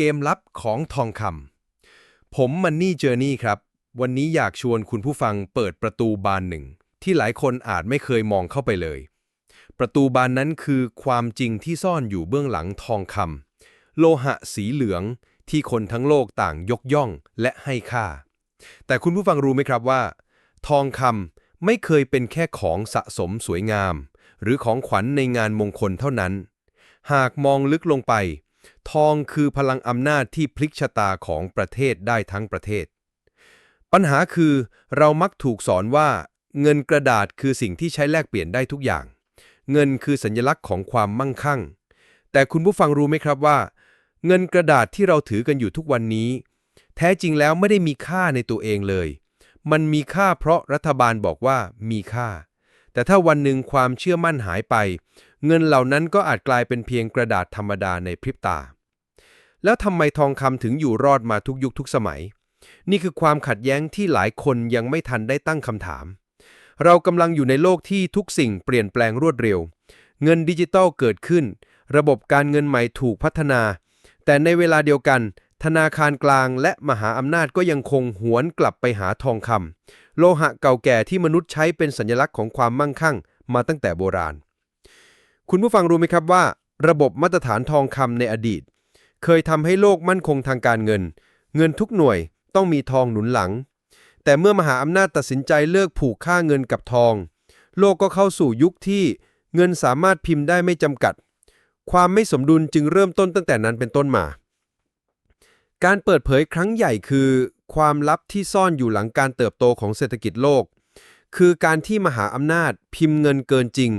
เกมลับของทองคำผมมันนี่เจอร์นี่ครับ วันนี้อยากชวนคุณผู้ฟังเปิดประตูบานหนึ่ง ที่หลายคนอาจไม่เคยมองเข้าไปเลย ประตูบานนั้นคือความจริงที่ซ่อนอยู่เบื้องหลังทองคำโลหะสีเหลืองที่คนทั้งโลกต่างยกย่องและให้ค่า แต่คุณผู้ฟังรู้ไหมครับว่า ทองคำไม่เคยเป็นแค่ของสะสมสวยงาม หรือของขวัญในงานมงคลเท่านั้น หากมองลึกลงไป ทองคือพลังอำนาจที่พลิกชะตาของประเทศได้ทั้งประเทศ ปัญหาคือเรามักถูกสอนว่า เงินกระดาษคือสิ่งที่ใช้แลกเปลี่ยนได้ทุกอย่าง เงินคือสัญลักษณ์ของความมั่งคั่ง แต่คุณผู้ฟังรู้ไหมครับว่า เงินกระดาษที่เราถือกันอยู่ทุกวันนี้ แท้จริงแล้วไม่ได้มีค่าในตัวเองเลย มันมีค่าเพราะรัฐบาลบอกว่ามีค่า แต่ถ้าวันหนึ่งความเชื่อมั่นหายไป เงินเหล่านั้นก็อาจกลายเป็นเพียงกระดาษธรรมดาในพริบตา แล้วทำไมทองคำถึงอยู่รอดมาทุกยุคทุกสมัย นี่คือความขัดแย้งที่หลายคนยังไม่ทันได้ตั้งคำถาม เรากำลังอยู่ในโลกที่ทุกสิ่งเปลี่ยนแปลงรวดเร็ว เงินดิจิตัลเกิดขึ้น ระบบการเงินใหม่ถูกพัฒนา แต่ในเวลาเดียวกัน ธนาคารกลางและมหาอำนาจก็ยังคงหวนกลับไปหาทองคำโลหะเก่าแก่ที่มนุษย์ใช้เป็นสัญลักษณ์ของความมั่งคั่งมาตั้งแต่โบราณ คุณผู้ฟังรู้ไหมครับว่า ระบบมาตรฐานทองคำในอดีต เคยทำให้โลกมั่นคงทางการเงิน เงินทุกหน่วยต้องมีทองหนุนหลัง แต่เมื่อมหาอำนาจตัดสินใจเลิกผูกค่าเงินกับทอง โลกก็เข้าสู่ยุคที่เงินสามารถพิมพ์ได้ไม่จำกัด ความไม่สมดุลจึงเริ่มต้นตั้งแต่นั้นเป็นต้นมา การเปิดเผยครั้งใหญ่คือ ความลับที่ซ่อนอยู่หลังการเติบโตของเศรษฐกิจโลก คือการที่มหาอำนาจพิมพ์เงินเกินจริง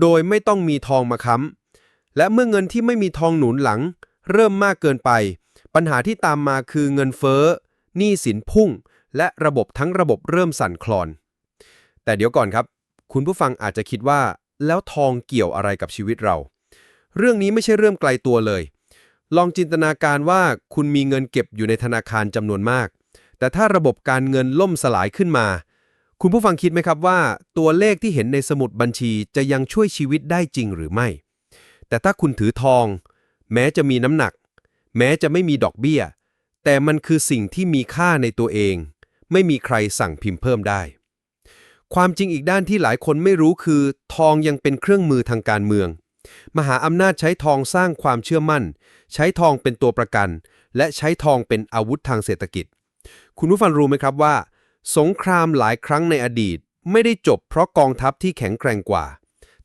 โดยไม่ต้องมีทองมาค้ำและเมื่อเงินที่ไม่มีทองหนุนหลัง เริ่มมากเกินไป ปัญหาที่ตามมาคือเงินเฟ้อหนี้สินพุ่ง และระบบทั้งระบบเริ่มสั่นคลอน แต่เดี๋ยวก่อนครับ คุณผู้ฟังอาจจะคิดว่า แล้วทองเกี่ยวอะไรกับชีวิตเรา เรื่องนี้ไม่ใช่เรื่องไกลตัวเลย ลองจินตนาการว่าคุณมีเงินเก็บอยู่ในธนาคารจำนวนมาก แต่ถ้าระบบการเงินล่มสลายขึ้นมา คุณผู้ฟังคิดไหมครับว่า ตัวเลขที่เห็นในสมุดบัญชีจะยังช่วยชีวิตได้จริงหรือไม่ แต่ถ้าคุณถือทอง แม้จะมีน้ำหนัก แม้จะไม่มีดอกเบี้ย แต่มันคือสิ่งที่มีค่าในตัวเอง ไม่มีใครสั่งพิมพ์เพิ่มได้ ความจริงอีกด้านที่หลายคนไม่รู้คือ ทองยังเป็นเครื่องมือทางการเมือง มหาอำนาจใช้ทองสร้างความเชื่อมั่น ใช้ทองเป็นตัวประกัน และใช้ทองเป็นอาวุธทางเศรษฐกิจ คุณผู้ฟังรู้ไหมครับว่า สงครามหลายครั้งในอดีตไม่ได้จบเพราะกองทัพที่แข็งแกร่งกว่า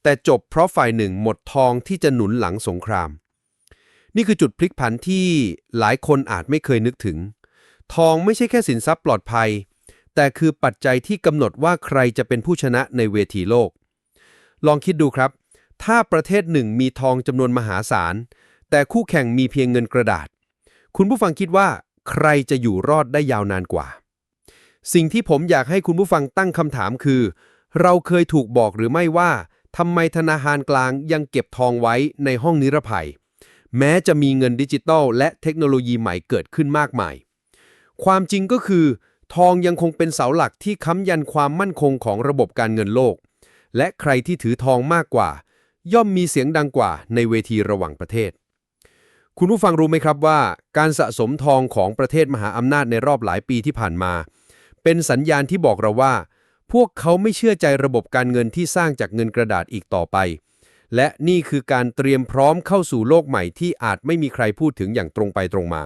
แต่จบเพราะฝ่ายหนึ่งหมดทองที่จะหนุนหลังสงคราม นี่คือจุดพลิกผันที่หลายคนอาจไม่เคยนึกถึง ทองไม่ใช่แค่สินทรัพย์ปลอดภัย แต่คือปัจจัยที่กำหนดว่าใครจะเป็นผู้ชนะในเวทีโลก ลองคิดดูครับ ถ้าประเทศหนึ่งมีทองจำนวนมหาศาล แต่คู่แข่งมีเพียงเงินกระดาษ คุณผู้ฟังคิดว่า ใครจะอยู่รอดได้ยาวนานกว่า สิ่งที่ผมอยากให้คุณผู้ฟังตั้งคำถามคือ เราเคยถูกบอกหรือไม่ว่าทำไมธนาคารกลางยังเก็บทองไว้ในห้องนิรภัย แม้จะมีเงินดิจิตอลและเทคโนโลยีใหม่เกิดขึ้นมากมาย ความจริงก็คือ ทองยังคงเป็นเสาหลักที่ค้ำยันความมั่นคงของระบบการเงินโลก และใครที่ถือทองมากกว่า ย่อมมีเสียงดังกว่าในเวทีระหว่างประเทศ คุณผู้ฟังรู้ไหมครับว่า การสะสมทองของประเทศมหาอำนาจในรอบหลายปีที่ผ่านมา เป็นสัญญาณที่บอกเราว่า พวกเขาไม่เชื่อใจระบบการเงินที่สร้างจากเงินกระดาษอีกต่อไป และนี่คือการเตรียมพร้อมเข้าสู่โลกใหม่ที่อาจไม่มีใครพูดถึงอย่างตรงไปตรงมา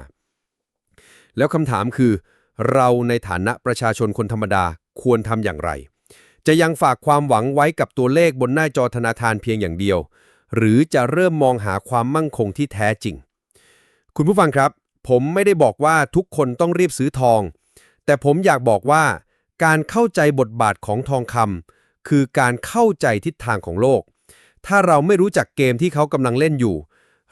แล้วคำถามคือ เราในฐานะประชาชนคนธรรมดาควรทำอย่างไร จะยังฝากความหวังไว้กับตัวเลขบนหน้าจอธนาคารเพียงอย่างเดียว หรือจะเริ่มมองหาความมั่งคงที่แท้จริง คุณผู้ฟังครับ ผมไม่ได้บอกว่าทุกคนต้องรีบซื้อทอง แต่ผมอยากบอกว่า การเข้าใจบทบาทของทองคำคือการเข้าใจทิศทางของโลก ถ้าเราไม่รู้จักเกมที่เขากำลังเล่นอยู่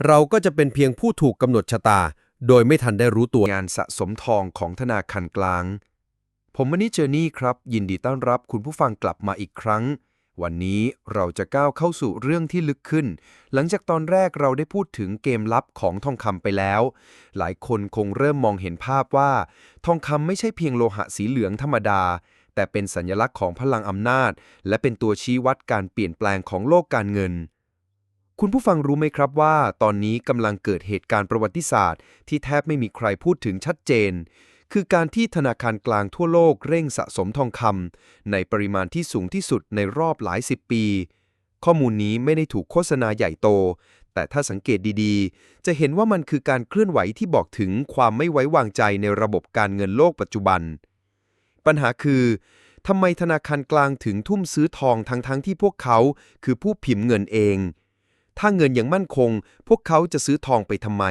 เราก็จะเป็นเพียงผู้ถูกกำหนดชะตา โดยไม่ทันได้รู้ตัว งานสะสมทองของธนาคารกลาง ผมมันนี้เจอนี่ครับ ยินดีต้อนรับคุณผู้ฟังกลับมาอีกครั้ง วันนี้เราจะก้าวเข้าสู่เรื่องที่ลึกขึ้น หลังจากตอนแรกเราได้พูดถึงเกมลับของทองคำไปแล้ว หลายคนคงเริ่มมองเห็นภาพว่า ทองคำไม่ใช่เพียงโลหะสีเหลืองธรรมดา แต่เป็นสัญลักษณ์ของพลังอำนาจ และเป็นตัวชี้วัดการเปลี่ยนแปลงของโลกการเงิน คุณผู้ฟังรู้ไหมครับว่า ตอนนี้กำลังเกิดเหตุการณ์ประวัติศาสตร์ ที่แทบไม่มีใครพูดถึงชัดเจน คือการที่ธนาคารกลางทั่วโลกเร่งสะสมทองคำในปริมาณที่สูงที่สุดในรอบหลายสิบปี ข้อมูลนี้ไม่ได้ถูกโฆษณาใหญ่โต แต่ถ้าสังเกตดีๆ จะเห็นว่ามันคือการเคลื่อนไหวที่บอกถึงความไม่ไว้วางใจในระบบการเงินโลกปัจจุบัน ปัญหาคือทำไมธนาคารกลางถึงทุ่มซื้อทองทั้งๆทที่พวกเขาคือผู้พิมพ์เงินเอง ถ้าเงินยังมั่นคง พวกเขาจะซื้อทองไปทำไม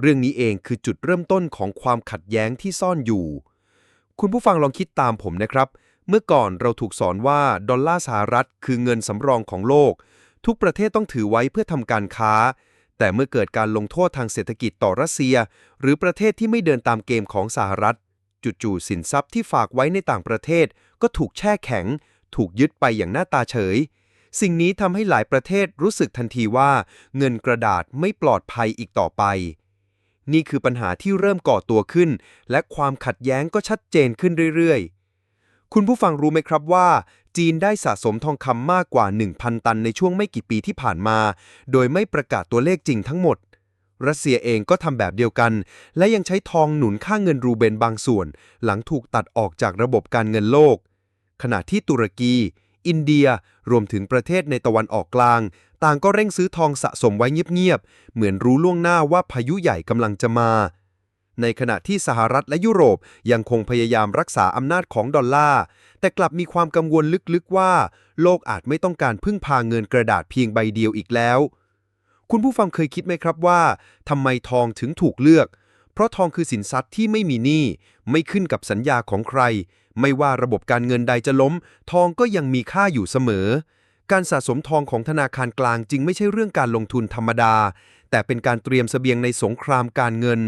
เรื่องนี้เองคือจุดเริ่มต้นของความขัดแย้งที่ซ่อนอยู่ คุณผู้ฟังลองคิดตามผมนะครับ เมื่อก่อนเราถูกสอนว่าดอลลาร์สหรัฐคือเงินสำรองของโลก ทุกประเทศต้องถือไว้เพื่อทำการค้า แต่เมื่อเกิดการลงโทษทางเศรษฐกิจต่อรัสเซีย หรือประเทศที่ไม่เดินตามเกมของสหรัฐ จู่ๆสินทรัพย์ที่ฝากไว้ในต่างประเทศ ก็ถูกแช่แข็ง ถูกยึดไปอย่างหน้าตาเฉยสิ่งนี้ทำให้หลายประเทศรู้สึกทันทีว่า เงินกระดาษไม่ปลอดภัยอีกต่อไป นี่คือปัญหาที่เริ่มก่อตัวขึ้น และความขัดแย้งก็ชัดเจนขึ้นเรื่อยๆ คุณผู้ฟังรู้ไหมครับว่า จีนได้สะสมทองคำมากกว่า 1,000 ตันในช่วงไม่กี่ปีที่ผ่านมา โดยไม่ประกาศตัวเลขจริงทั้งหมด รัสเซียเองก็ทำแบบเดียวกัน และยังใช้ทองหนุนค่าเงินรูเบนบางส่วน หลังถูกตัดออกจากระบบการเงินโลก ขณะที่ตุรกี อินเดีย รวมถึงประเทศในตะวันออกกลาง ต่างก็เร่งซื้อทองสะสมไว้เงียบๆ เหมือนรู้ล่วงหน้าว่าพายุใหญ่กำลังจะมา ในขณะที่สหรัฐและยุโรปยังคงพยายามรักษาอำนาจของดอลลาร์ แต่กลับมีความกังวลลึกๆว่า โลกอาจไม่ต้องการพึ่งพาเงินกระดาษเพียงใบเดียวอีกแล้ว คุณผู้ฟังเคยคิดไหมครับว่าทำไมทองถึงถูกเลือก เพราะทองคือสินทรัพย์ที่ไม่มีหนี้ไม่ขึ้นกับสัญญาของใคร ไม่ว่าระบบการเงินใดจะล้ม ทองก็ยังมีค่าอยู่เสมอ การสะสมทองของธนาคารกลางจึงไม่ใช่เรื่องการลงทุนธรรมดา แต่เป็นการเตรียมเสบียงในสงครามการเงิน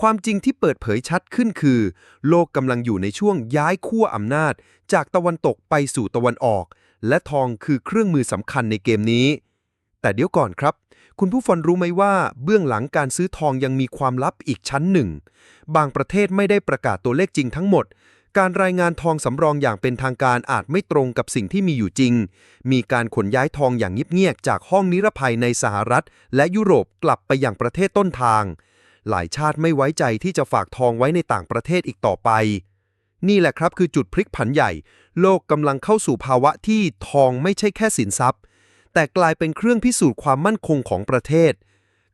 ความจริงที่เปิดเผยชัดขึ้นคือ โลกกำลังอยู่ในช่วงย้ายขั้วอำนาจ จากตะวันตกไปสู่ตะวันออก และทองคือเครื่องมือสำคัญในเกมนี้ แต่เดี๋ยวก่อนครับคุณผู้ฟังรู้ไหมว่าเบื้องหลังการซื้อทองยังมีความลับอีกชั้นหนึ่ง บางประเทศไม่ได้ประกาศตัวเลขจริงทั้งหมด การรายงานทองสำรองอย่างเป็นทางการอาจไม่ตรงกับสิ่งที่มีอยู่จริง มีการขนย้ายทองอย่างเงียบๆจากห้องนิรภัยในสหรัฐ และยุโรปกลับไปยังประเทศต้นทาง หลายชาติไม่ไว้ใจที่จะฝากทองไว้ในต่างประเทศอีกต่อไป นี่แหละครับคือจุดพลิกผันใหญ่ โลกกำลังเข้าสู่ภาวะที่ทองไม่ใช่แค่สินทรัพย์ แต่กลายเป็นเครื่องพิสูจน์ความมั่นคงของประเทศ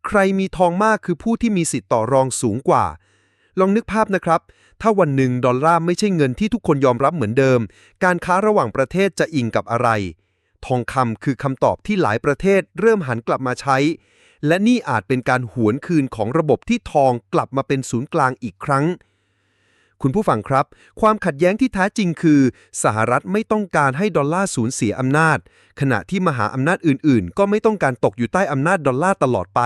ใครมีทองมากคือผู้ที่มีสิทธิ์ต่อรองสูงกว่า ลองนึกภาพนะครับ ถ้าวันหนึ่งดอลลาร์ไม่ใช่เงินที่ทุกคนยอมรับเหมือนเดิม การค้าระหว่างประเทศจะอิงกับอะไร ทองคำคือคำตอบที่หลายประเทศเริ่มหันกลับมาใช้ และนี่อาจเป็นการหวนคืนของระบบที่ทองกลับมาเป็นศูนย์กลางอีกครั้ง คุณผู้ฟังครับ ความขัดแย้งที่แท้จริงคือ สหรัฐไม่ต้องการให้ดอลลาร์สูญเสียอำนาจ ขณะที่มหาอำนาจอื่น ๆ ก็ไม่ต้องการตกอยู่ใต้อำนาจดอลลาร์ตลอดไป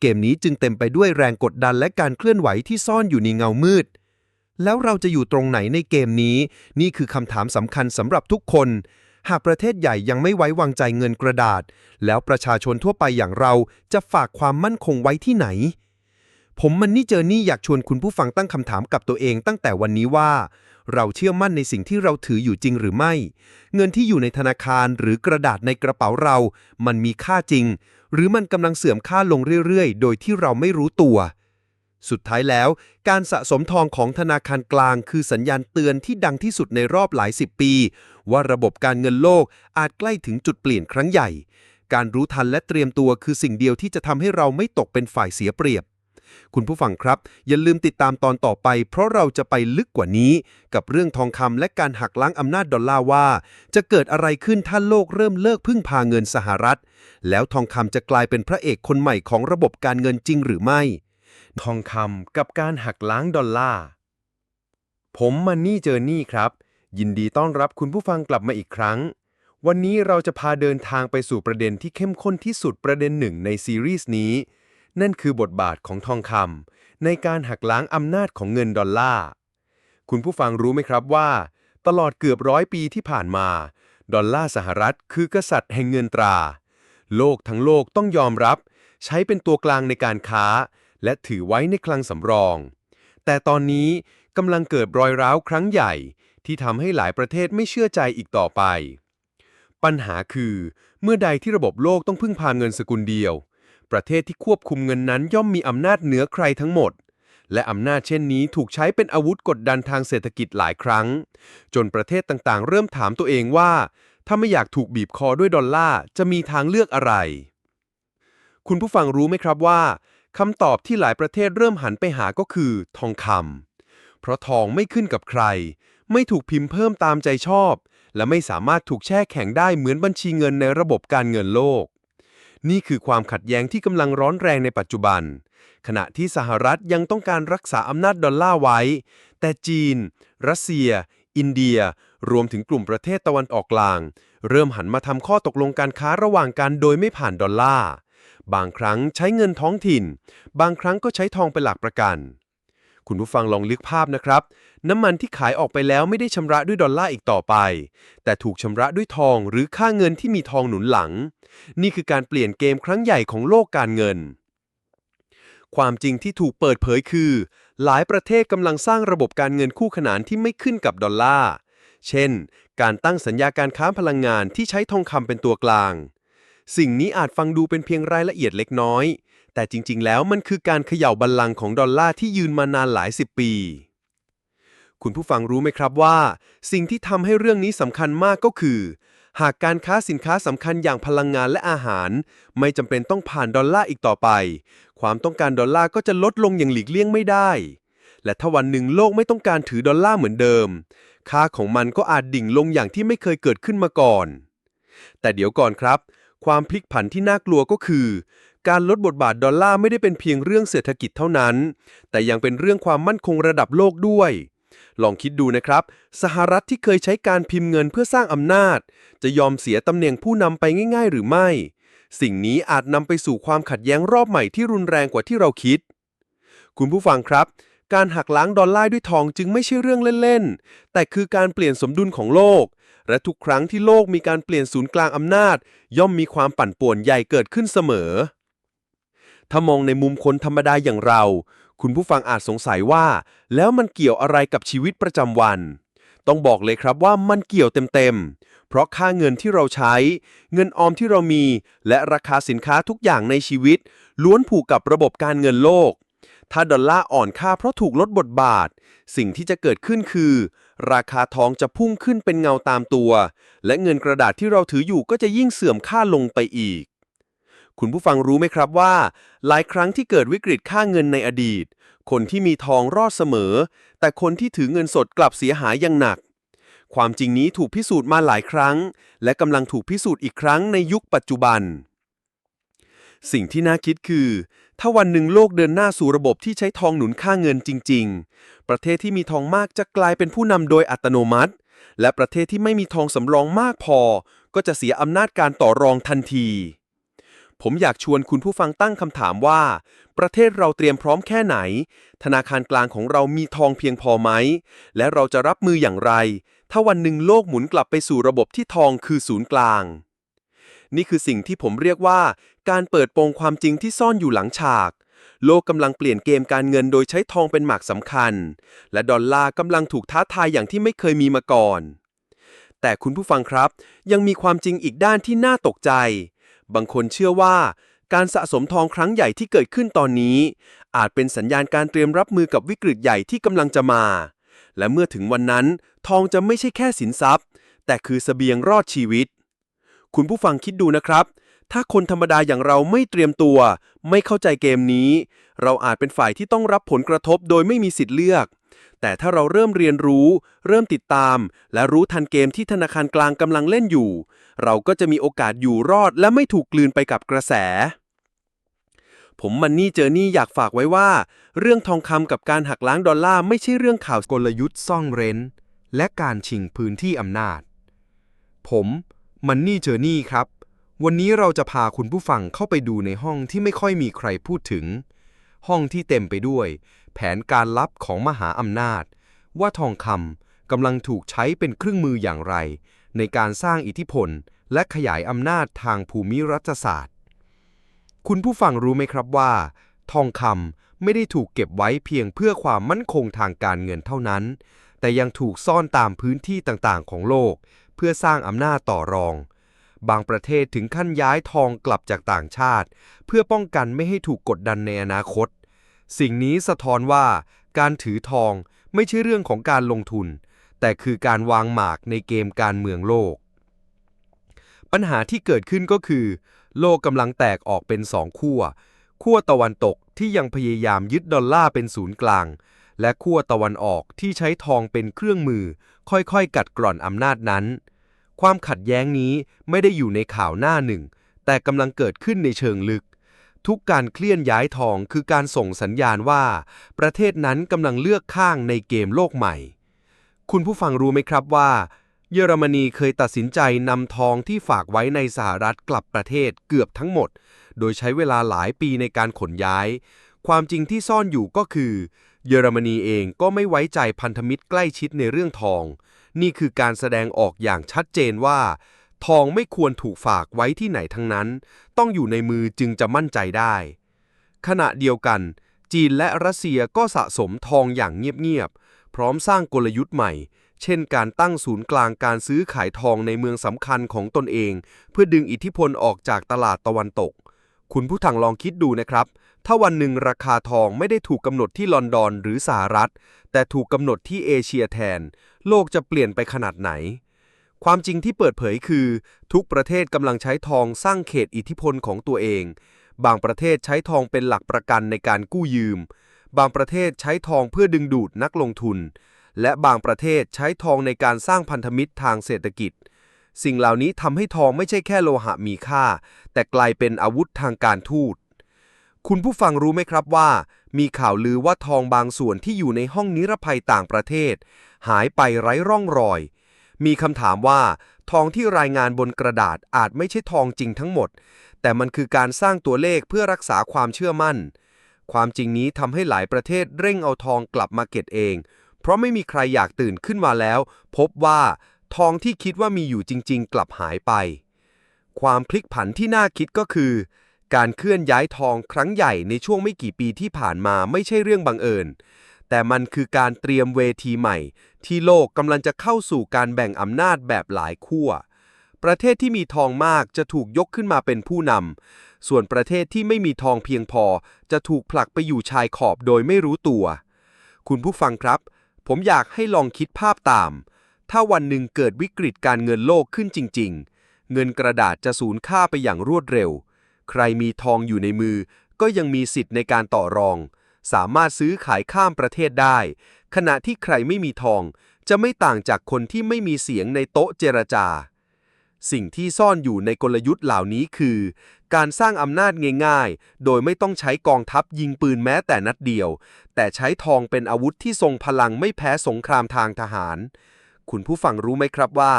เกมนี้จึงเต็มไปด้วยแรงกดดันและการเคลื่อนไหวที่ซ่อนอยู่ในเงามืด แล้วเราจะอยู่ตรงไหนในเกมนี้ นี่คือคำถามสำคัญสำหรับทุกคน หากประเทศใหญ่ยังไม่ไว้วางใจเงินกระดาษ แล้วประชาชนทั่วไปอย่างเราจะฝากความมั่นคงไว้ที่ไหน ผมมันนี่เจอนี่อยากชวนคุณผู้ฟังตั้งคำถามกับตัวเองตั้งแต่วันนี้ว่า เราเชื่อมั่นในสิ่งที่เราถืออยู่จริงหรือไม่ เงินที่อยู่ในธนาคารหรือกระดาษในกระเป๋าเรา มันมีค่าจริง หรือมันกำลังเสื่อมค่าลงเรื่อยๆ โดยที่เราไม่รู้ตัว สุดท้ายแล้ว การสะสมทองของธนาคารกลาง คือสัญญาณเตือนที่ดังที่สุดในรอบหลายสิบปี ว่าระบบการเงินโลกอาจใกล้ถึงจุดเปลี่ยนครั้งใหญ่ การรู้ทันและเตรียมตัวคือสิ่งเดียวที่จะทำให้เราไม่ตกเป็นฝ่ายเสียเปรียบ คุณผู้ฟังครับ อย่าลืมติดตามตอนต่อไป เพราะเราจะไปลึกกว่านี้ กับเรื่องทองคำและการหักล้างอำนาจดอลลาร์ว่า จะเกิดอะไรขึ้นถ้าโลกเริ่มเลิกพึ่งพาเงินสหรัฐ แล้วทองคำจะกลายเป็นพระเอกคนใหม่ของระบบการเงินจริงหรือไม่ ทองคำกับการหักล้างดอลลาร์ ผมมันนี่เจอนี่ครับ ยินดีต้อนรับคุณผู้ฟังกลับมาอีกครั้ง วันนี้เราจะพาเดินทางไปสู่ประเด็นที่เข้มข้นที่สุดประเด็นหนึ่งในซีรีส์นี้ นั่นคือบทบาทของทองคำในการหักล้างอำนาจของเงินดอลลาร์ คุณผู้ฟังรู้ไหมครับว่า ตลอดเกือบร้อยปีที่ผ่านมา ดอลลาร์สหรัฐ คือกษัตริย์แห่งเงินตรา โลกทั้งโลกต้องยอมรับ ใช้เป็นตัวกลางในการค้า และถือไว้ในคลังสำรอง แต่ตอนนี้กำลังเกิดรอยร้าวครั้งใหญ่ที่ทำให้หลายประเทศไม่เชื่อใจอีกต่อไป ปัญหาคือ เมื่อใดที่ระบบโลกต้องพึ่งพาเงินสกุลเดียว ประเทศที่ควบคุมเงินนั้นย่อมมีอำนาจเหนือใครทั้งหมด และอำนาจเช่นนี้ถูกใช้เป็นอาวุธกดดันทางเศรษฐกิจหลายครั้ง จนประเทศต่างๆ เริ่มถามตัวเองว่า ถ้าไม่อยากถูกบีบคอด้วยดอลลาร์จะมีทางเลือกอะไร คุณผู้ฟังรู้ไหมครับว่า คำตอบที่หลายประเทศเริ่มหันไปหาก็คือ ทองคำเพราะทองไม่ขึ้นกับใคร ไม่ถูกพิมพ์เพิ่มตามใจชอบ และไม่สามารถถูกแช่แข็งได้เหมือนบัญชีเงินในระบบการเงินโลก นี่คือความขัดแย้งที่กำลังร้อนแรงในปัจจุบัน ขณะที่สหรัฐยังต้องการรักษาอำนาจดอลลาร์ไว้ แต่จีน รัสเซีย อินเดีย รวมถึงกลุ่มประเทศตะวันออกกลาง เริ่มหันมาทำข้อตกลงการค้าระหว่างกันโดยไม่ผ่านดอลลาร์ บางครั้งใช้เงินท้องถิ่น บางครั้งก็ใช้ทองเป็นหลักประกัน คุณผู้ฟังลองลึกภาพนะครับ น้ำมันที่ขายออกไปแล้วไม่ได้ชำระด้วยดอลลาร์อีกต่อไป แต่ถูกชำระด้วยทองหรือค่าเงินที่มีทองหนุนหลัง นี่คือการเปลี่ยนเกมครั้งใหญ่ของโลกการเงิน ความจริงที่ถูกเปิดเผยคือ หลายประเทศกำลังสร้างระบบการเงินคู่ขนานที่ไม่ขึ้นกับดอลลาร์ เช่น การตั้งสัญญาการค้าพลังงานที่ใช้ทองคำเป็นตัวกลาง สิ่งนี้อาจฟังดูเป็นเพียงรายละเอียดเล็กน้อย แต่จริง ๆ แล้วมันคือการเขย่าบัลลังก์ของดอลลาร์ที่ยืนมานานหลายสิบปี คุณผู้ฟังรู้ไหมครับว่า สิ่งที่ทำให้เรื่องนี้สำคัญมากก็คือ หากการค้าสินค้าสำคัญอย่างพลังงานและอาหาร ไม่จำเป็นต้องผ่านดอลลาร์อีกต่อไป ความต้องการดอลลาร์ก็จะลดลงอย่างหลีกเลี่ยงไม่ได้ และถ้าวันหนึ่งโลกไม่ต้องการถือดอลลาร์เหมือนเดิม ค่าของมันก็อาจดิ่งลงอย่างที่ไม่เคยเกิดขึ้นมาก่อนแต่เดี๋ยวก่อนครับ ความพลิกผันที่น่ากลัวก็คือ การลดบทบาทดอลลาร์ไม่ได้เป็นเพียงเรื่องเศรษฐกิจเท่านั้น แต่ยังเป็นเรื่องความมั่นคงระดับโลกด้วย ลองคิดดูนะครับ สหรัฐที่เคยใช้การพิมพ์เงินเพื่อสร้างอำนาจ จะยอมเสียตำแหน่งผู้นำไปง่ายๆ หรือไม่ สิ่งนี้อาจนำไปสู่ความขัดแย้งรอบใหม่ที่รุนแรงกว่าที่เราคิด คุณผู้ฟังครับ การหักล้างดอลลาร์ด้วยทองจึงไม่ใช่เรื่องเล่นๆ แต่คือการเปลี่ยนสมดุลของโลก และทุกครั้งที่โลกมีการเปลี่ยนศูนย์กลางอำนาจ ย่อมมีความปั่นป่วนใหญ่เกิดขึ้นเสมอ ถ้ามองในมุมคนธรรมดาอย่างเรา คุณผู้ฟังอาจสงสัยว่า แล้วมันเกี่ยวอะไรกับชีวิตประจำวัน ต้องบอกเลยครับว่ามันเกี่ยวเต็มๆ เพราะค่าเงินที่เราใช้ เงินออมที่เรามี และราคาสินค้าทุกอย่างในชีวิต ล้วนผูกกับระบบการเงินโลกถ้าดอลลาร์อ่อนค่าเพราะถูกลดบทบาท สิ่งที่จะเกิดขึ้นคือ ราคาทองจะพุ่งขึ้นเป็นเงาตามตัว และเงินกระดาษที่เราถืออยู่ก็จะยิ่งเสื่อมค่าลงไปอีก คุณผู้ฟังรู้ไหมครับว่า หลายครั้งที่เกิดวิกฤตค่าเงินในอดีต คนที่มีทองรอดเสมอ แต่คนที่ถือเงินสดกลับเสียหายอย่างหนัก ความจริงนี้ถูกพิสูจน์มาหลายครั้ง และกำลังถูกพิสูจน์อีกครั้งในยุคปัจจุบัน สิ่งที่น่าคิดคือ ถ้าวันหนึ่งโลกเดินหน้าสู่ระบบที่ใช้ทองหนุนค่าเงินจริง ๆ ประเทศที่มีทองมากจะกลายเป็นผู้นำโดยอัตโนมัติ และประเทศที่ไม่มีทองสำรองมากพอ ก็จะเสียอำนาจการต่อรองทันที ผมอยากชวนคุณผู้ฟังตั้งคำถามว่า ประเทศเราเตรียมพร้อมแค่ไหน ธนาคารกลางของเรามีทองเพียงพอไหม และเราจะรับมืออย่างไร ถ้าวันหนึ่งโลกหมุนกลับไปสู่ระบบที่ทองคือศูนย์กลางนี่คือสิ่งที่ผมเรียกว่า การเปิดโปงความจริงที่ซ่อนอยู่หลังฉาก โลกกำลังเปลี่ยนเกมการเงินโดยใช้ทองเป็นหมากสำคัญ และดอลลาร์กำลังถูกท้าทายอย่างที่ไม่เคยมีมาก่อน แต่คุณผู้ฟังครับ ยังมีความจริงอีกด้านที่น่าตกใจ บางคนเชื่อว่า การสะสมทองครั้งใหญ่ที่เกิดขึ้นตอนนี้ อาจเป็นสัญญาณการเตรียมรับมือกับวิกฤตใหญ่ที่กำลังจะมา และเมื่อถึงวันนั้น ทองจะไม่ใช่แค่สินทรัพย์ แต่คือเสบียงรอดชีวิต คุณผู้ฟังคิดดูนะครับ ถ้าคนธรรมดาอย่างเราไม่เตรียมตัว ไม่เข้าใจเกมนี้ เราอาจเป็นฝ่ายที่ต้องรับผลกระทบโดยไม่มีสิทธิ์เลือก แต่ถ้าเราเริ่มเรียนรู้ เริ่มติดตาม และรู้ทันเกมที่ธนาคารกลางกำลังเล่นอยู่ เราก็จะมีโอกาสอยู่รอดและไม่ถูกกลืนไปกับกระแส ผมมันนี่เจอนี่อยากฝากไว้ว่า เรื่องทองคำกับการหักล้างดอลลาร์ไม่ใช่เรื่องข่าวกลยุทธ์ซ่องเร้น และการชิงพื้นที่อำนาจ ผมมันนี่เจอนี่ครับ วันนี้เราจะพาคุณผู้ฟังเข้าไปดูในห้องที่ไม่ค่อยมีใครพูดถึง ห้องที่เต็มไปด้วย แผนการลับของมหาอำนาจ ว่าทองคำกำลังถูกใช้เป็นเครื่องมืออย่างไร ในการสร้างอิทธิพล และขยายอำนาจทางภูมิรัฐศาสตร์ คุณผู้ฟังรู้ไหมครับว่า ทองคำไม่ได้ถูกเก็บไว้เพียงเพื่อความมั่นคงทางการเงินเท่านั้น แต่ยังถูกซ่อนตามพื้นที่ต่างๆ ของโลก เพื่อสร้างอำนาจต่อรอง บางประเทศถึงขั้นย้ายทองกลับจากต่างชาติ เพื่อป้องกันไม่ให้ถูกกดดันในอนาคต สิ่งนี้สะท้อนว่า การถือทองไม่ใช่เรื่องของการลงทุน แต่คือการวางหมากในเกมการเมืองโลก ปัญหาที่เกิดขึ้นก็คือ โลกกำลังแตกออกเป็นสองขั้วขั้วตะวันตกที่ยังพยายามยึดดอลลาร์เป็นศูนย์กลาง และขั้วตะวันออกที่ใช้ทองเป็นเครื่องมือ ค่อยๆ กัดกร่อนอำนาจนั้น ความขัดแย้งนี้ไม่ได้อยู่ในข่าวหน้าหนึ่ง แต่กำลังเกิดขึ้นในเชิงลึก ทุกการเคลื่อนย้ายทองคือการส่งสัญญาณว่า ประเทศนั้นกำลังเลือกข้างในเกมโลกใหม่ คุณผู้ฟังรู้ไหมครับว่า เยอรมนีเคยตัดสินใจนำทองที่ฝากไว้ในสหรัฐกลับประเทศเกือบทั้งหมด โดยใช้เวลาหลายปีในการขนย้าย ความจริงที่ซ่อนอยู่ก็คือ เยอรมนีเองก็ไม่ไว้ใจพันธมิตรใกล้ชิดในเรื่องทอง นี่คือการแสดงออกอย่างชัดเจนว่า ทองไม่ควรถูกฝากไว้ที่ไหนทั้งนั้น ต้องอยู่ในมือจึงจะมั่นใจได้ ขณะเดียวกัน จีนและรัสเซียก็สะสมทองอย่างเงียบๆ พร้อมสร้างกลยุทธ์ใหม่ เช่นการตั้งศูนย์กลางการซื้อขายทองในเมืองสำคัญของตนเอง เพื่อดึงอิทธิพลออกจากตลาดตะวันตก คุณผู้ทังลองคิดดูนะครับ ถ้าวันหนึ่งราคาทองไม่ได้ถูกกำหนดที่ลอนดอนหรือสหรัฐ แต่ถูกกำหนดที่เอเชียแทน โลกจะเปลี่ยนไปขนาดไหน ความจริงที่เปิดเผยคือ ทุกประเทศกำลังใช้ทองสร้างเขตอิทธิพลของตัวเอง บางประเทศใช้ทองเป็นหลักประกันในการกู้ยืม บางประเทศใช้ทองเพื่อดึงดูดนักลงทุน และบางประเทศใช้ทองในการสร้างพันธมิตรทางเศรษฐกิจ สิ่งเหล่านี้ทำให้ทองไม่ใช่แค่โลหะมีค่า แต่กลายเป็นอาวุธทางการทูต คุณผู้ฟังรู้ไหมครับว่า มีข่าวลือว่าทองบางส่วนที่อยู่ในห้องนิรภัยต่างประเทศ หายไปไร้ร่องรอย มีคำถามว่า ทองที่รายงานบนกระดาษอาจไม่ใช่ทองจริงทั้งหมด แต่มันคือการสร้างตัวเลขเพื่อรักษาความเชื่อมั่น ความจริงนี้ทำให้หลายประเทศเร่งเอาทองกลับมาเก็บเอง เพราะไม่มีใครอยากตื่นขึ้นมาแล้ว พบว่า ทองที่คิดว่ามีอยู่จริง ๆ กลับหายไป ความพลิกผันที่น่าคิดก็คือ การเคลื่อนย้ายทองครั้งใหญ่ในช่วงไม่กี่ปีที่ผ่านมาไม่ใช่เรื่องบังเอิญ แต่มันคือการเตรียมเวทีใหม่ ที่โลกกำลังจะเข้าสู่การแบ่งอำนาจแบบหลายขั้ว ประเทศที่มีทองมากจะถูกยกขึ้นมาเป็นผู้นำ ส่วนประเทศที่ไม่มีทองเพียงพอ จะถูกผลักไปอยู่ชายขอบโดยไม่รู้ตัว คุณผู้ฟังครับ ผมอยากให้ลองคิดภาพตาม ถ้าวันหนึ่งเกิดวิกฤตการเงินโลกขึ้นจริง ๆ เงินกระดาษจะสูญค่าไปอย่างรวดเร็ว ใครมีทองอยู่ในมือ ก็ยังมีสิทธิ์ในการต่อรอง สามารถซื้อขายข้ามประเทศได้ ขณะที่ใครไม่มีทอง จะไม่ต่างจากคนที่ไม่มีเสียงในโต๊ะเจรจา สิ่งที่ซ่อนอยู่ในกลยุทธ์เหล่านี้คือ การสร้างอำนาจง่ายๆ โดยไม่ต้องใช้กองทัพยิงปืนแม้แต่นัดเดียว แต่ใช้ทองเป็นอาวุธที่ทรงพลังไม่แพ้สงครามทางทหาร คุณผู้ฟังรู้ไหมครับว่า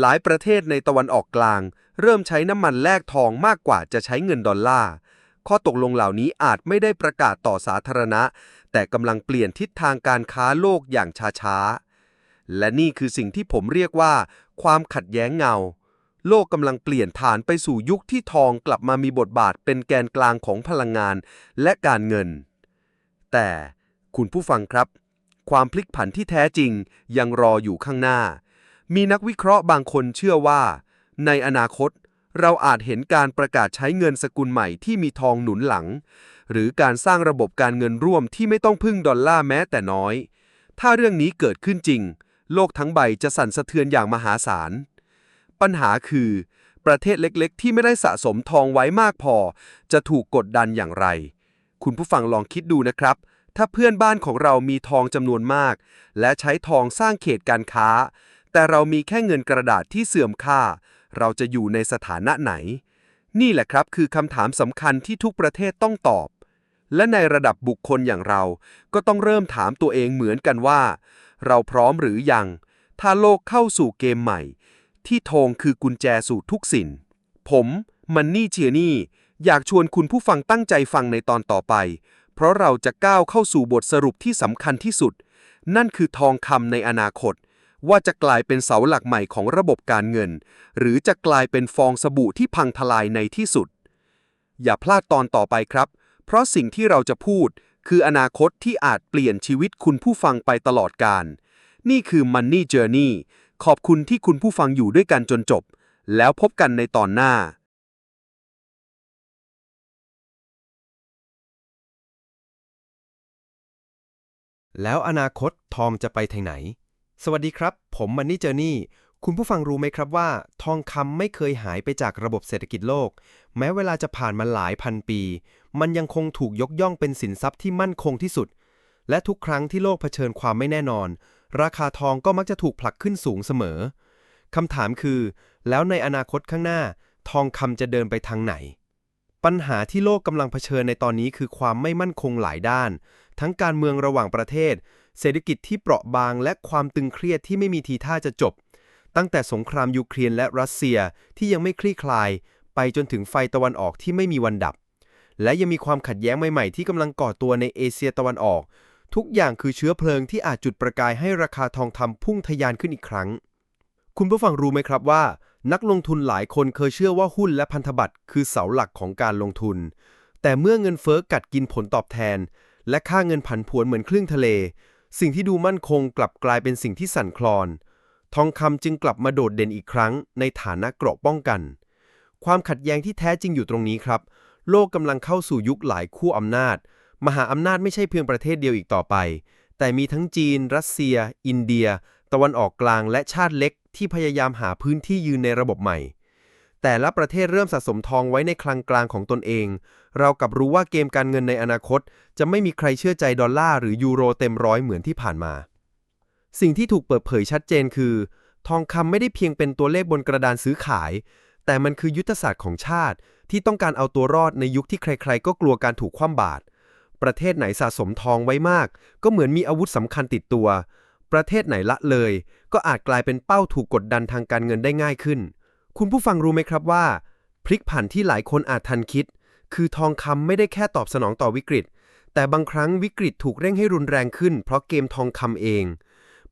หลายประเทศในตะวันออกกลาง เริ่มใช้น้ำมันแลกทองมากกว่าจะใช้เงินดอลลาร์ ข้อตกลงเหล่านี้อาจไม่ได้ประกาศต่อสาธารณะ แต่กำลังเปลี่ยนทิศทางการค้าโลกอย่างช้าๆ และนี่คือสิ่งที่ผมเรียกว่า ความขัดแย้งเงา โลกกำลังเปลี่ยนฐานไปสู่ยุคที่ทองกลับมามีบทบาทเป็นแกนกลางของพลังงานและการเงิน แต่คุณผู้ฟังครับ ความพลิกผันที่แท้จริงยังรออยู่ข้างหน้า มีนักวิเคราะห์บางคนเชื่อว่า ในอนาคต เราอาจเห็นการประกาศใช้เงินสกุลใหม่ที่มีทองหนุนหลัง หรือการสร้างระบบการเงินร่วมที่ไม่ต้องพึ่งดอลลาร์แม้แต่น้อย ถ้าเรื่องนี้เกิดขึ้นจริง โลกทั้งใบจะสั่นสะเทือนอย่างมหาศาล ปัญหาคือ ประเทศเล็กๆ ที่ไม่ได้สะสมทองไว้มากพอ จะถูกกดดันอย่างไร คุณผู้ฟังลองคิดดูนะครับถ้าเพื่อนบ้านของเรามีทองจำนวนมาก และใช้ทองสร้างเขตการค้า แต่เรามีแค่เงินกระดาษที่เสื่อมค่า เราจะอยู่ในสถานะไหน นี่แหละครับคือคำถามสำคัญที่ทุกประเทศต้องตอบ และในระดับบุคคลอย่างเรา ก็ต้องเริ่มถามตัวเองเหมือนกันว่า เราพร้อมหรือยัง ถ้าโลกเข้าสู่เกมใหม่ ที่ทองคือกุญแจสู่ทุกสิ่งผมมันนี่เชียนี่ อยากชวนคุณผู้ฟังตั้งใจฟังในตอนต่อไป เพราะเราจะก้าวเข้าสู่บทสรุปที่สำคัญที่สุด นั่นคือทองคำในอนาคต ว่าจะกลายเป็นเสาหลักใหม่ของระบบการเงิน หรือจะกลายเป็นฟองสบู่ที่พังทลายในที่สุด อย่าพลาดตอนต่อไปครับ เพราะสิ่งที่เราจะพูด คืออนาคตที่อาจเปลี่ยนชีวิตคุณผู้ฟังไปตลอดกาลนี่คือ Money Journey ขอบคุณที่คุณผู้ฟังอยู่ด้วยกันจนจบ แล้วพบกันในตอนหน้าแล้วอนาคตทองจะไปทางไหน สวัสดีครับ ผมมันนี่เจอนี่ คุณผู้ฟังรู้ไหมครับว่า ทองคำไม่เคยหายไปจากระบบเศรษฐกิจโลก แม้เวลาจะผ่านมาหลายพันปี มันยังคงถูกยกย่องเป็นสินทรัพย์ที่มั่นคงที่สุด และทุกครั้งที่โลกเผชิญความไม่แน่นอน ราคาทองก็มักจะถูกผลักขึ้นสูงเสมอคำถามคือ แล้วในอนาคตข้างหน้า ทองคำจะเดินไปทางไหน ปัญหาที่โลกกำลังเผชิญในตอนนี้คือความไม่มั่นคงหลายด้าน ทั้งการเมืองระหว่างประเทศ เศรษฐกิจที่เปราะบางและความตึงเครียดที่ไม่มีทีท่าจะจบ ตั้งแต่สงครามยูเครนและรัสเซียที่ยังไม่คลี่คลาย ไปจนถึงไฟตะวันออกที่ไม่มีวันดับ และยังมีความขัดแย้งใหม่ๆ ที่กำลังก่อตัวในเอเชียตะวันออก ทุกอย่างคือเชื้อเพลิงที่อาจจุดประกายให้ราคาทองคำพุ่งทะยานขึ้นอีกครั้ง คุณผู้ฟังรู้ไหมครับว่า นักลงทุนหลายคนเคยเชื่อว่าหุ้นและพันธบัตรคือเสาหลักของการลงทุน แต่เมื่อเงินเฟ้อกัดกินผลตอบแทน และค่าเงินผันผวนเหมือนคลื่นทะเล สิ่งที่ดูมั่นคงกลับกลายเป็นสิ่งที่สั่นคลอน ทองคำจึงกลับมาโดดเด่นอีกครั้ง ในฐานะเกราะป้องกัน ความขัดแย้งที่แท้จริงอยู่ตรงนี้ครับ โลกกำลังเข้าสู่ยุคหลายขั้วอำนาจ มหาอำนาจไม่ใช่เพียงประเทศเดียวอีกต่อไป แต่มีทั้งจีน รัสเซีย อินเดีย ตะวันออกกลางและชาติเล็ก ที่พยายามหาพื้นที่ยืนในระบบใหม่ แต่ละประเทศเริ่มสะสมทองไว้ในคลังกลางของตนเอง เรากับรู้ว่าเกมการเงินในอนาคต จะไม่มีใครเชื่อใจดอลลาร์หรือยูโรเต็มร้อยเหมือนที่ผ่านมา สิ่งที่ถูกเปิดเผยชัดเจนคือ ทองคำไม่ได้เพียงเป็นตัวเลขบนกระดานซื้อขาย แต่มันคือยุทธศาสตร์ของชาติ ที่ต้องการเอาตัวรอดในยุคที่ใคร ๆ ก็กลัวการถูกคว่ำบาตรประเทศไหนสะสมทองไว้มาก ก็เหมือนมีอาวุธสำคัญติดตัว ประเทศไหนละเลย ก็อาจกลายเป็นเป้าถูกกดดันทางการเงินได้ง่ายขึ้น คุณผู้ฟังรู้ไหมครับว่า พลิกผันที่หลายคนอาจทันคิด คือทองคำไม่ได้แค่ตอบสนองต่อวิกฤต แต่บางครั้งวิกฤตถูกเร่งให้รุนแรงขึ้น เพราะเกมทองคำเอง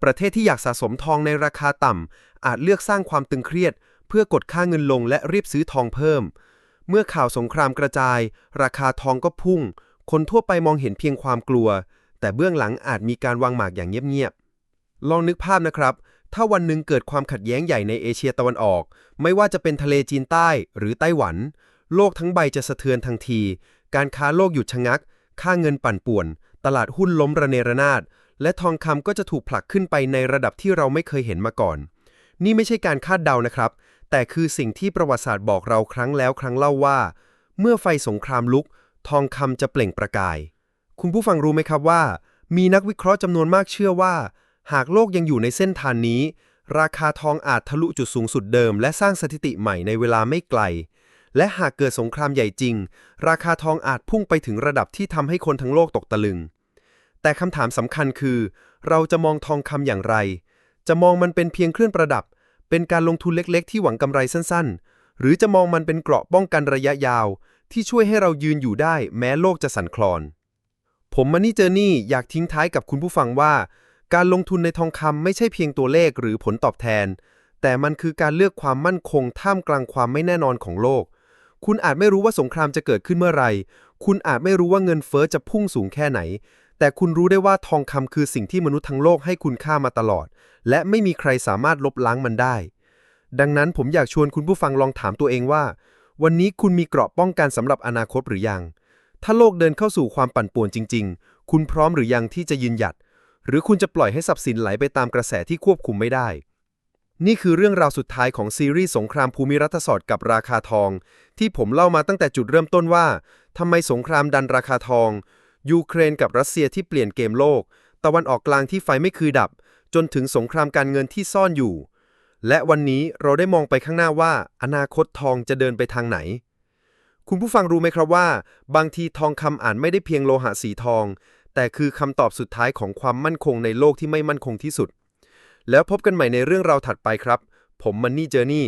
ประเทศที่อยากสะสมทองในราคาต่ำอาจเลือกสร้างความตึงเครียด เพื่อกดค่าเงินลงและรีบซื้อทองเพิ่ม เมื่อข่าวสงครามกระจาย ราคาทองก็พุ่ง คนทั่วไปมองเห็นเพียงความกลัว แต่เบื้องหลังอาจมีการวางหมากอย่างเงียบๆลองนึกภาพนะครับถ้าวันหนึ่งเกิดความขัดแย้งใหญ่ในเอเชียตะวันออก ไม่ว่าจะเป็นทะเลจีนใต้หรือไต้หวัน โลกทั้งใบจะสะเทือนทันที การค้าโลกหยุดชะงัก ค่าเงินปั่นป่วน ตลาดหุ้นล้มระเนระนาด และทองคำก็จะถูกผลักขึ้นไปในระดับที่เราไม่เคยเห็นมาก่อน นี่ไม่ใช่การคาดเดานะครับ แต่คือสิ่งที่ประวัติศาสตร์บอกเราครั้งแล้วครั้งเล่าว่า เมื่อไฟสงครามลุก ทองคำจะเปล่งประกาย คุณผู้ฟังรู้ไหมครับว่า มีนักวิเคราะห์จำนวนมากเชื่อว่า หากโลกยังอยู่ในเส้นทางนี้ ราคาทองอาจทะลุจุดสูงสุดเดิม และสร้างสถิติใหม่ในเวลาไม่ไกล และหากเกิดสงครามใหญ่จริง ราคาทองอาจพุ่งไปถึงระดับที่ทำให้คนทั้งโลกตกตะลึง แต่คำถามสำคัญคือ เราจะมองทองคำอย่างไร จะมองมันเป็นเพียงเครื่องประดับ เป็นการลงทุนเล็กๆ ที่หวังกำไรสั้นๆ หรือจะมองมันเป็นเกราะป้องกันระยะยาว ที่ช่วยให้เรายืนอยู่ได้แม้โลกจะสั่นคลอน ผมมันนี่เจอนี่อยากทิ้งท้ายกับคุณผู้ฟังว่า การลงทุนในทองคำไม่ใช่เพียงตัวเลขหรือผลตอบแทนแต่มันคือการเลือกความมั่นคงท่ามกลางความไม่แน่นอนของโลก คุณอาจไม่รู้ว่าสงครามจะเกิดขึ้นเมื่อไหร่ คุณอาจไม่รู้ว่าเงินเฟ้อจะพุ่งสูงแค่ไหน แต่คุณรู้ได้ว่าทองคำคือสิ่งที่มนุษย์ทั้งโลกให้คุณค่ามาตลอด และไม่มีใครสามารถลบล้างมันได้ ดังนั้นผมอยากชวนคุณผู้ฟังลองถามตัวเองว่า วันนี้คุณมีเกราะป้องกันสำหรับอนาคตหรือยัง ถ้าโลกเดินเข้าสู่ความปั่นป่วนจริง ๆ คุณพร้อมหรือยังที่จะยืนหยัด หรือคุณจะปล่อยให้ทรัพย์สินไหลไปตามกระแสที่ควบคุมไม่ได้ นี่คือเรื่องราวสุดท้ายของซีรีส์สงครามภูมิรัฐศาสตร์กับราคาทอง ที่ผมเล่ามาตั้งแต่จุดเริ่มต้นว่าทำไมสงครามดันราคาทอง ยูเครนกับรัสเซียที่เปลี่ยนเกมโลก ตะวันออกกลางที่ไฟไม่คือดับ จนถึงสงครามการเงินที่ซ่อนอยู่ และวันนี้เราได้มองไปข้างหน้าว่า อนาคตทองจะเดินไปทางไหน คุณผู้ฟังรู้ไหมครับว่า บางทีทองคำอาจไม่ได้เพียงโลหะสีทอง แต่คือคำตอบสุดท้ายของความมั่นคงในโลกที่ไม่มั่นคงที่สุด แล้วพบกันใหม่ในเรื่องราวถัดไปครับ ผมมันนี่เจอร์นี่